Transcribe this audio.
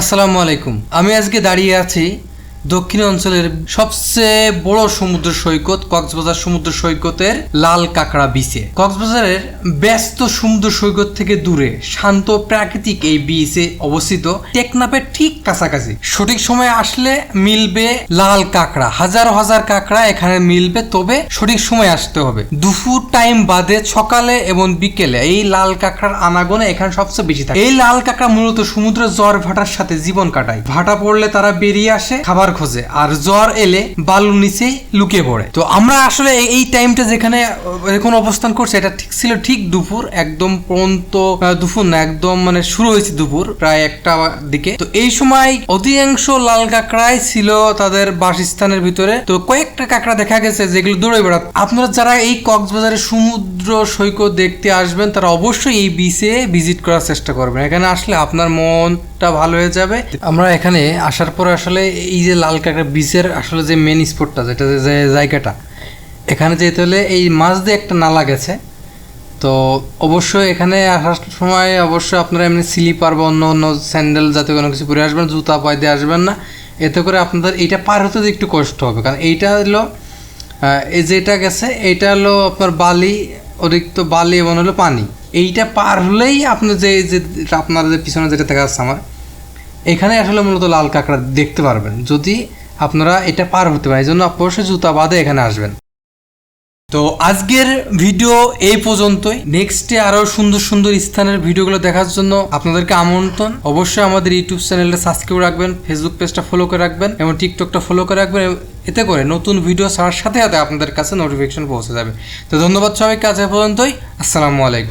আসসালামু আলাইকুম। আমি আজকে দাঁড়িয়ে আছি দক্ষিণ অঞ্চলের সবচেয়ে বড় সমুদ্র সৈকত কক্সবাজার সমুদ্র সৈকতের লাল কাঁকড়া বিচে। কক্সবাজারের ব্যস্ত সমুদ্র সৈকত থেকে দূরে শান্ত প্রাকৃতিক এই বিচে অবস্থিত টেকনাফের ঠিক কাছাকাছি। সঠিক সময়ে আসলে মিলবে লাল কাঁকড়া, হাজার হাজার কাঁকড়া এখানে মিলবে, তবে সঠিক সময় আসতে হবে। দুপুর টাইম বাদে সকালে এবং বিকেলে এই লাল কাঁকড়ার আনাগোনা এখানে সবচেয়ে বেশি থাকে। এই লাল কাঁকড়া মূলত সমুদ্রের জ্বর ভাটার সাথে জীবন কাটায়। ভাটা পড়লে তারা বেরিয়ে আসে, খাবার খোঁজে। আর জ্বর এলে বালুর নিচে লুকিয়ে পড়ে। তো আমরা আসলে এই- এই টাইমটা যেখানে এখন অবস্থান করছে, এটা ঠিক ছিল ঠিক দুপুর, একদম পর্যন্ত দুপুর না, একদম মানে শুরু হয়েছে দুপুর, প্রায় একটা দিকে। তো এই সময় অধিকাংশ লাল কাঁকড়াই ছিল তাদের বাসস্থানের ভিতরে। তো কয়েকটা কাঁকড়া দেখা গেছে যেগুলো দৌড়ে বেড়াত। আপনারা যারা এই কক্সবাজারের সমুদ্র সৈকত দেখতে আসবেন, তারা অবশ্যই এই বিচে ভিজিট করার চেষ্টা করবেন। এখানে আসলে আপনার মনটা ভালো হয়ে যাবে। আমরা এখানে আসার পর আসলে এই যে লাল কাঁকড়া বিচের আসলে যে মেন স্পটটা যেটা যে জায়গাটা, এখানে যেতে হলে এই মাছ দিয়ে একটা নালা গেছে। তো অবশ্যই এখানে আসার সময় অবশ্যই আপনারা এমনি স্লিপার বা অন্য অন্য স্যান্ডেল জাতীয় কোনো কিছু পরে আসবেন, জুতা পায়ে দিয়ে আসবেন না। এতে করে আপনাদের এইটা পার হতে একটু কষ্ট হবে, কারণ এইটা হলো এই যেটা গেছে, এইটা হলো আপনার বালি, অতিরিক্ত বালি এবং হলো পানি। এইটা পার হলেই আপনি যে যে আপনার যে পিছনে যেটা দেখা যাচ্ছে আমার এখানে আসলে মূলত লাল কাঁকড়া দেখতে পারবেন। যদি আপনারা এটা পার হতে পারেন এই জন্য অবশ্যই জুতা বাদে এখানে আসবেন। তো আজকের ভিডিও এই পর্যন্তই। নেক্সটে আরও সুন্দর সুন্দর স্থানের ভিডিওগুলো দেখার জন্য আপনাদেরকে আমন্ত্রণ। অবশ্যই আমাদের ইউটিউব চ্যানেলটা সাবস্ক্রাইব রাখবেন ফেসবুক পেজটা ফলো করে রাখবেন এবং টিকটকটা ফলো করে রাখবেন এতে করে নতুন ভিডিও ছাড়ার সাথে সাথে আপনাদের কাছে নোটিফিকেশন পৌঁছে যাবে। তো ধন্যবাদ সবাইকে, আজ পর্যন্তই। আসসালামু আলাইকুম।